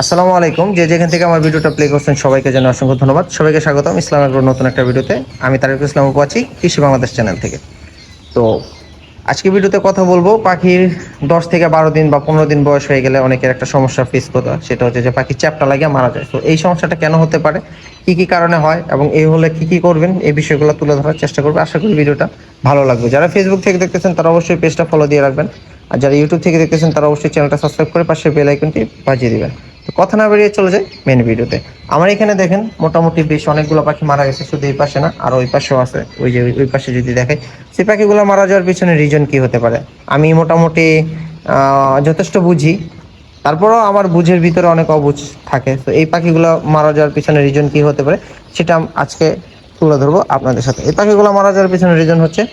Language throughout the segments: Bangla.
আসসালামু আলাইকুম। যে যেখান থেকে আমার ভিডিওটা প্লে করছেন, সবাইকে জানাই অসংখ্য ধন্যবাদ। সবাইকে স্বাগতম। ইসলাম আগ্রহ নতুন একটা ভিডিওতে। আমি তারিকুল ইসলাম আছি, কৃষি বাংলাদেশ চ্যানেল থেকে। তো, আজকে ভিডিওতে কথা বলব পাখির দশ থেকে বারো দিন বা পনেরো দিন বয়স হয়ে গেলে অনেকের একটা সমস্যা ফেস করতে হয়। সেটা হচ্ছে যে পাখির চ্যাপটা লাগিয়ে মারা যায়। তো এই সমস্যাটা কেন হতে পারে? কি কি কারণে হয়? এবং এই হলে কি কি করবেন? এই বিষয়গুলো তুলে ধরার চেষ্টা করব। আশা করি ভিডিওটা ভালো লাগবে। যারা ফেসবুক থেকে দেখতেছেন, তারা অবশ্যই পেজটা ফলো দিয়ে রাখবেন। আর যারা ইউটিউব থেকে দেখতেছেন, তারা অবশ্যই চ্যানেলটা সাবস্ক্রাইব করে পাশে বেল আইকনটি বাজিয়ে দিবেন। তো কথা না বেরিয়ে চলে যায় মেন ভিডিওতে আমার এখানে দেখেন, মোটামুটি বেশ অনেকগুলো পাখি মারা গেছে, শুধু এই পাশে না, আর ওই পাশেও আছে। ওই যে ওই- পাশে যদি দেখে সেই পাখিগুলো মারা যাওয়ার পিছনে রিজন কি হতে পারে? আমি মোটামুটি যথেষ্ট বুঝি। তারপরও আমার বুঝের ভিতরে অনেক অবুঝ থাকে। তো এই পাখিগুলো মারা যাওয়ার পিছনে রিজন কি হতে পারে, সেটা আজকে তুলে ধরবো আপনাদের সাথে। এই পাখিগুলো মারা যাওয়ার পিছনে রিজন হচ্ছে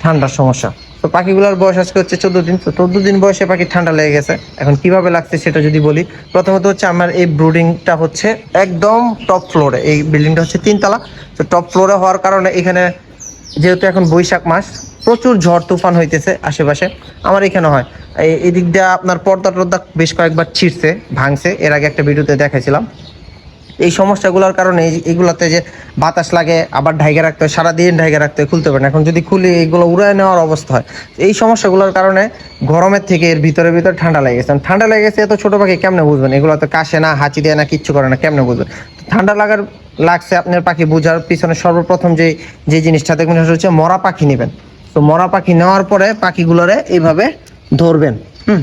ঠান্ডার সমস্যা। তো পাখিগুলোর বয়স আজকে হচ্ছে চোদ্দ দিন, তো চোদ্দ দিন বয়সে পাখি ঠান্ডা লেগে গেছে। এখন কীভাবে লাগছে সেটা যদি বলি, প্রথমত হচ্ছে আমার এই ব্রুডিংটা হচ্ছে একদম টপ ফ্লোরে এই বিল্ডিংটা হচ্ছে তিনতলা। তো টপ ফ্লোরে হওয়ার কারণে এখানে যেহেতু এখন বৈশাখ মাস, প্রচুর ঝড়, তুফান হইতেছে আশেপাশে। আমার এখানে হয়। এই এদিক দিয়ে আপনার পর্দা টর্দা বেশ কয়েকবার ছিঁড়ছে, ভাঙছে। এর আগে একটা ভিডিওতে দেখাইছিলাম। এই সমস্যাগুলোর কারণে এগুলোতে যে বাতাস লাগে, আবার ঢাইকে রাখতে হয়, সারাদিন ঢাইকে রাখতে হয়, খুলতে পারে না। এখন যদি খুলি, এগুলো উড়ায় নেওয়ার অবস্থা হয়। এই সমস্যাগুলোর কারণে গরমের থেকে এর ভিতরে ভিতরে ঠান্ডা লেগে গেছে। ঠান্ডা লেগে গেছে, এত ছোটো পাখি কেমনে বুঝবেন? এগুলো তো কাশে না, হাঁচি দেয় না, কিচ্ছু করে না, কেমনে বুঝবেন? ঠান্ডা লাগার লাগছে আপনার পাখি বোঝার পিছনে সর্বপ্রথম যে যে জিনিসটা দেখবেন, সেটা হচ্ছে মরা পাখি নেবেন। তো মরা পাখি নেওয়ার পরে পাখিগুলোরে এইভাবে ধরবেন, হুম?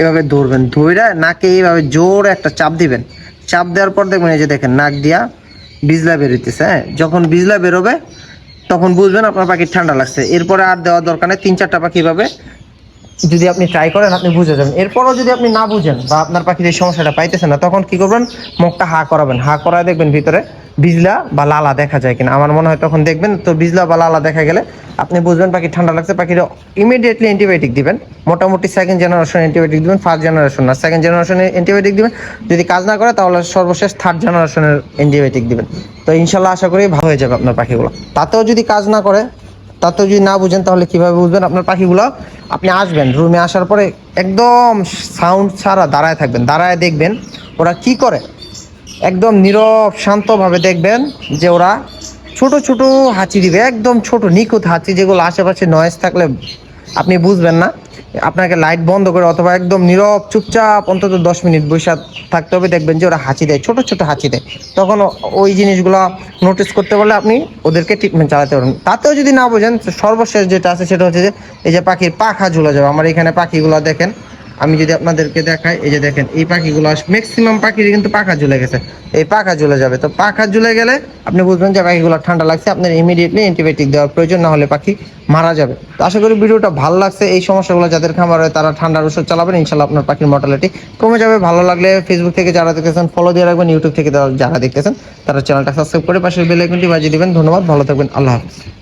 এভাবে ধরবেন, ধইরা নাকে এইভাবে জোরে একটা চাপ দিবেন। চাপ দেওয়ার পর দেখবেন এই যে দেখেন, নাক দিয়া বিজলা বেরোইতেছে হ্যাঁ? যখন বিজলা বেরোবে তখন বুঝবেন আপনার পাখির ঠান্ডা লাগছে। এরপরে আর দেওয়ার দরকার নেই, তিন চারটা পাখি পাবে যদি আপনি ট্রাই করেন, আপনি বুঝে যাবেন। এরপরও যদি আপনি না বুঝেন বা আপনার পাখির এই সমস্যাটা পাইতেছে না, তখন কি করবেন? মুখটা হা করাবেন। হা করায় দেখবেন ভিতরে বিজলা বা লালা দেখা যায় কিনা। আমার মনে হয় তখন দেখবেন তো বিজলা বা লালা দেখা গেলে আপনি বুঝবেন পাখি ঠান্ডা লাগছে পাখির ইমিডিয়েটলি অ্যান্টিবায়োটিক দিবেন। মোটামুটি সেকেন্ড জেনারেশন অ্যান্টিবায়োটিক দিবেন ফার্স্ট জেনারেশন না সেকেন্ড জেনারেশনের অ্যান্টিবায়োটিক দিবেন। যদি কাজ না করে, তাহলে সর্বশেষ থার্ড জেনারেশনের অ্যান্টিবায়োটিক দিবেন। তো ইনশাল্লাহ আশা করি ভালো হয়ে যাবে আপনার পাখিগুলো। তাতেও যদি কাজ না করে, তাতেও যদি না বুঝেন, তাহলে কীভাবে বুঝবেন আপনার পাখিগুলো? আপনি আসবেন রুমে আসার পরে একদম সাউন্ড ছাড়া দাঁড়ায় থাকবেন, দাঁড়ায় দেখবেন ওরা কি করে। একদম নীরব, শান্তভাবে দেখবেন যে ওরা ছোট ছোট হাঁচি দিবে, একদম ছোট, নিখুঁত হাঁচি যেগুলো আশেপাশে নয়েজ থাকলে আপনি বুঝবেন না। আপনাকে লাইট বন্ধ করে অথবা একদম নীরব, চুপচাপ অন্তত দশ মিনিট বৈশা থাকতে হবে, দেখবেন যে ওরা হাঁচি দেয়, ছোট ছোট হাঁচি দেয়। তখন ওই জিনিসগুলো নোটিস করতে পারলে আপনি ওদেরকে ট্রিটমেন্ট চালাতে পারবেন। তাতেও যদি না বোঝেন, সর্বশেষ যেটা আছে সেটা হচ্ছে যে, এই যে পাখির পাখা ঝুলে যাবে। আমার এখানে পাখিগুলো দেখেন আমি যদি আপনাদেরকে দেখাই, এই যে দেখেন, এই পাখিগুলো আস ম্যাক্সিমাম পাখির কিন্তু পাখা ঝুলে গেছে। এই পাখা ঝুলে যাবে। তো পাখা ঝুলে গেলে আপনি বুঝবেন যে পাখিগুলো ঠান্ডা লাগছে, আপনার ইমিডিয়েটলি অ্যান্টিবায়োটিক দেওয়ার প্রয়োজন, না হলে পাখি মারা যাবে। তো আশা করি ভিডিওটা ভালো লাগছে। এই সমস্যাগুলো যাদের খামার হয়, তারা ঠান্ডার ওষুধ চালাবেন, ইনশাল্লাহ আপনার পাখির মর্টালিটি কমে যাবে। ভালো লাগলে ফেসবুক থেকে যারা দেখতেছেন ফলো দিয়ে রাখবেন। ইউটিউব থেকে যারা- দেখতেছেন, তারা চ্যানেলটা সাবস্ক্রাইব করে পাশের বেল আইকনটি বাজিয়ে দিবেন। ধন্যবাদ, ভালো থাকবেন। আল্লাহ হাফিজ।